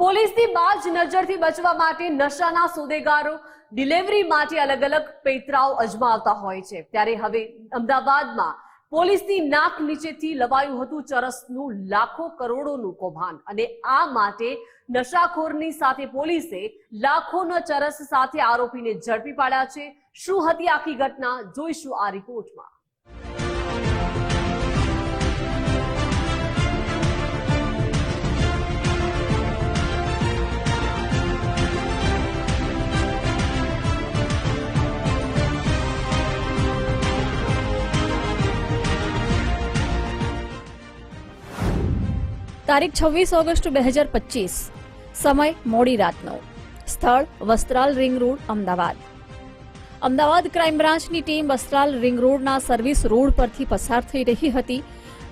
પોલીસની બાજ નજરથી બચવા માટે નશાના સોદેગારો ડિલિવરી માટે અલગ અલગ પેતરાઓ અજમાવતા હોય છે. ત્યારે હવે અમદાવાદમાં પોલીસની નાક નીચેથી લવાયું હતું ચરસનું લાખો કરોડોનું કૌભાંડ અને આ માટે નશાખોરની સાથે પોલીસે લાખોના ચરસ સાથે આરોપીને ઝડપી પાડ્યા છે. શું હતી આખી ઘટના? જોઈશું આ રિપોર્ટમાં. તારીખ છવ્વીસ ઓગસ્ટ બે હજાર પચીસ. સમય મોડી રાતનો. સ્થળ Vastral ring road, Ahmedabad. Ahmedabad crime બ્રાન્ચની ટીમ વસ્ત્રાલ રિંગ રોડના સર્વિસ રોડ પરથી પસાર થઈ રહી હતી.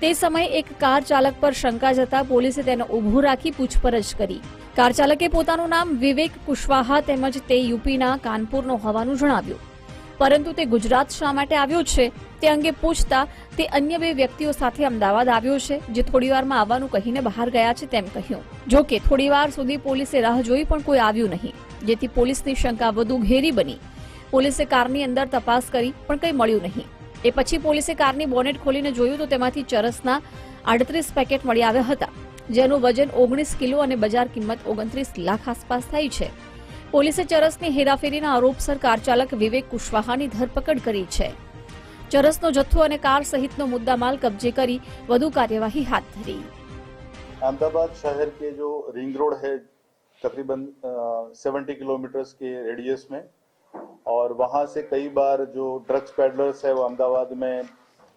તે સમયે એક કાર ચાલક પર શંકા જતા પોલીસે તેને ઊભું રાખી પૂછપરછ કરી. કાર ચાલકે પોતાનું નામ વિવેક કુશવાહા તેમજ તે યુપીના કાનપુરનો હોવાનું જણાવ્યું. પરંતુ તે ગુજરાત શા માટે આવ્યો છે તે અંગે પૂછતા તે અન્ય બે વ્યક્તિઓ સાથે અમદાવાદ આવ્યો છે, જે થોડીવારમાં આવવાનું કહીને બહાર ગયા છે તેમ કહ્યું. જો કે થોડીવાર સુધી પોલીસે રાહ જોઈ પણ કોઈ આવ્યું નહીં, જેથી પોલીસની શંકા વધુ ઘેરી બની. પોલીસે કારની અંદર તપાસ કરી, પણ કંઈ મળ્યું નહીં. એ પછી પોલીસે કારની બોનેટ ખોલીને જોયું તો તેમાંથી ચરસના આડત્રીસ પેકેટ મળી આવ્યા હતા, જેનું વજન ઓગણીસ કિલો અને બજાર કિંમત ઓગણત્રીસ લાખ આસપાસ થઈ છે. પોલીસે ચરસની હેરાફેરીના આરોપસર કાર ચાલક વિવેક કુશવાહાની ધરપકડ કરી છે ચરસનો જથ્થો અને કાર સહિતનો મુદ્દામાલ કબજે કરી વધુ કાર્યવાહી હાથ ધરી अहमदाबाद शहर के जो रिंग रोड है तकरीबन सेवेंटी किलोमीटर्स के रेडियस में और वहाँ से कई बार जो ड्रग्स पेडलर्स है वो अहमदाबाद में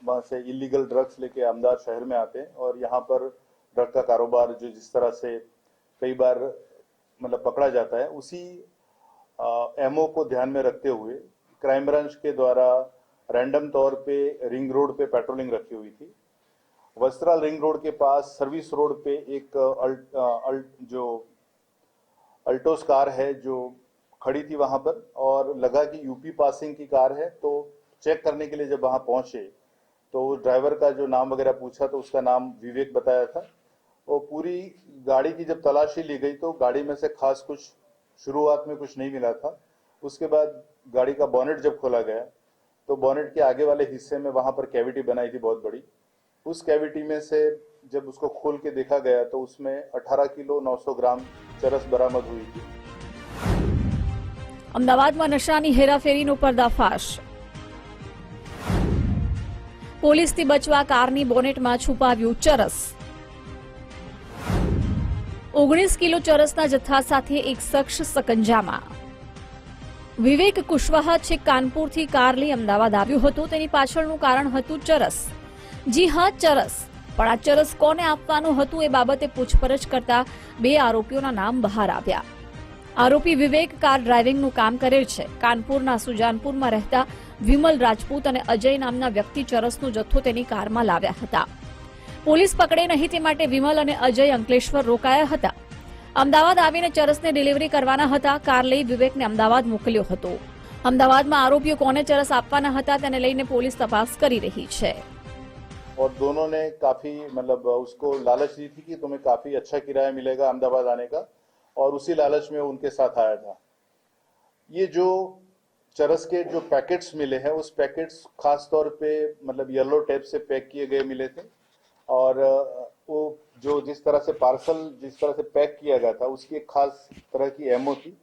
वहाँ से इलीगल ड्रग्स लेके अहमदाबाद शहर में आते हैं और यहाँ पर ड्रग का कारोबार जो जिस तरह से कई बार मतलब पकड़ा जाता है उसी एमओ को ध्यान में रखते हुए क्राइम ब्रांच के द्वारा रैंडम तौर पे रिंग रोड पे पेट्रोलिंग रखी हुई थी। वस्त्राल रिंग रोड के पास सर्विस रोड पे एक अल्ट, अल्ट, जो अल्टोस कार है जो खड़ी थी वहाँ पर और लगा कि यूपी पासिंग की कार है तो चेक करने के लिए जब वहाँ पहुँचे तो ड्राइवर का जो नाम वगैरह पूछा तो उसका नाम विवेक बताया था। और पूरी गाड़ी की जब तलाशी ली गई तो गाड़ी में से खास कुछ शुरुआत में कुछ नहीं मिला था उसके बाद गाड़ी का बॉनेट जब खोला गया तो बॉनेट के आगे वाले हिस्से में वहां पर कैविटी बनाई थी बहुत बड़ी उस कैविटी में से जब उसको खोल के देखा गया तो उसमें 18 किलो 900 ग्राम चरस बरामद हुई थी અમદાવાદમાં નશાની હેરાફેરીનો પર્દાફાશ પોલીસથી બચવા કારની બોનેટમાં છુપાવ્યું ચરસ ઓગણીસ કિલો ચરસના જથ્થા સાથે એક શખ્સ સકંજામાં. વિવેક કુશવાહા છે કાનપુરથી કાર લઈ અમદાવાદ આવ્યો હતો. તેની પાછળનું કારણ હતું ચરસ. જી હા, ચરસ. પણ આ ચરસ કોને આપવાનું હતું એ બાબતે પૂછપરછ કરતા બે આરોપીઓના નામ બહાર આવ્યા. આરોપી વિવેક કાર ડ્રાઇવિંગનું કામ કરે છે. કાનપુરના સુજાનપુરમાં રહેતા વિમલ રાજપૂત અને અજય નામના વ્યક્તિ ચરસનો જથ્થો તેની કારમાં લાવ્યા હતા. પોલીસ પકડે નહીં તે માટે વિમલ અને અજય અંકલેશ્વર રોકાયા હતા અમદાવાદ આવીને ચરસને ડિલિવરી કરવાના હતા કાર લઈ વિવેકને અમદાવાદ મોકલ્યો હતો અમદાવાદમાં આરોપીઓ કોને ચરસ આપવાના હતા તેને લઈને પોલીસ તપાસ કરી રહી છે और दोनों ने काफी मतलब उसको लालच दी थी कि तुम्हें काफी अच्छा किराया मिलेगा अहमदाबाद आने का और उसी लालच में वो उनके साथ आया था ये जो चरस के जो पैकेट्स मिले हैं उस पैकेट्स खास तौर पे मतलब येलो टेप से पैक किए गए मिले थे और अ, वो जो जिस तरह से पार्सल जिस तरह से पैक किया गया था उसकी एक खास तरह की एमओ थी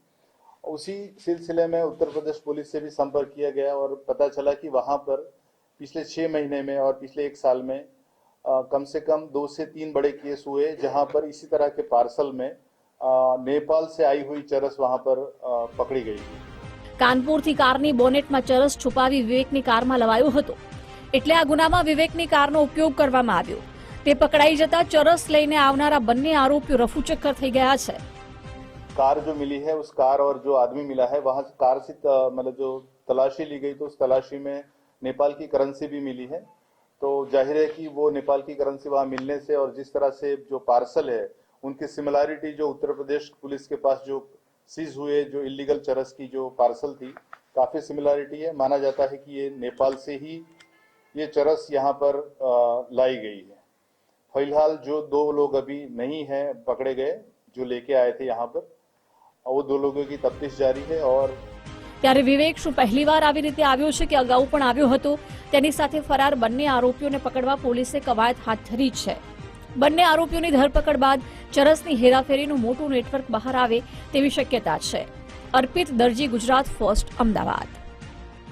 उसी सिलसिले में उत्तर प्रदेश पुलिस से भी संपर्क किया गया और पता चला कि वहां पर पिछले छह महीने में और पिछले एक साल में अ, कम से कम दो से तीन बड़े केस हुए जहां पर इसी तरह के पार्सल में अ, नेपाल से आई हुई चरस वहां पर अ, पकड़ी गई थी કાનપુરથી કારની બોનેટમાં ચરસ છુપાવી વિવેકની કારમાં લવાયો હતો એટલે આ ગુનામાં વિવેકની કારનો ઉપયોગ કરવામાં આવ્યો તે પકડાઈ જતા ચરસ લઈને આવનારા બંને આરોપીઓ રફુચક્કર થઈ ગયા છે कार जो मिली है उस कार और जो आदमी मिला है वहां से कार से त- मतलब जो तलाशी ली गई तो उस तलाशी में नेपाल की करेंसी भी मिली है तो जाहिर है कि वो नेपाल की करेंसी वहां मिलने से और जिस तरह से जो पार्सल है उनकी सिमिलैरिटी जो उत्तर प्रदेश पुलिस के पास जो सीज हुए जो इलीगल चरस की जो पार्सल थी काफी सिमिलैरिटी है माना जाता है कि ये नेपाल से ही ये चरस यहाँ पर अ, लाई गई है फिलहाल जो दो लोग अभी नहीं हैं पकड़े गए जो लेके आए थे यहाँ पर और वो दो लोगों की तफ्तीश जारी है और ત્યારે વિવેક શું પહેલીવાર આવી રીતે આવ્યો છે કે અગાઉ પણ આવ્યો હતો તેની સાથે ફરાર બંને આરોપીઓને પકડવા પોલીસે કવાયત હાથ ધરી છે બંને આરોપીઓની ધરપકડ બાદ ચરસની હેરાફેરીનું મોટું નેટવર્ક બહાર આવે તેવી શક્યતા છે અર્પિત દરજી ગુજરાત ફર્સ્ટ અમદાવાદ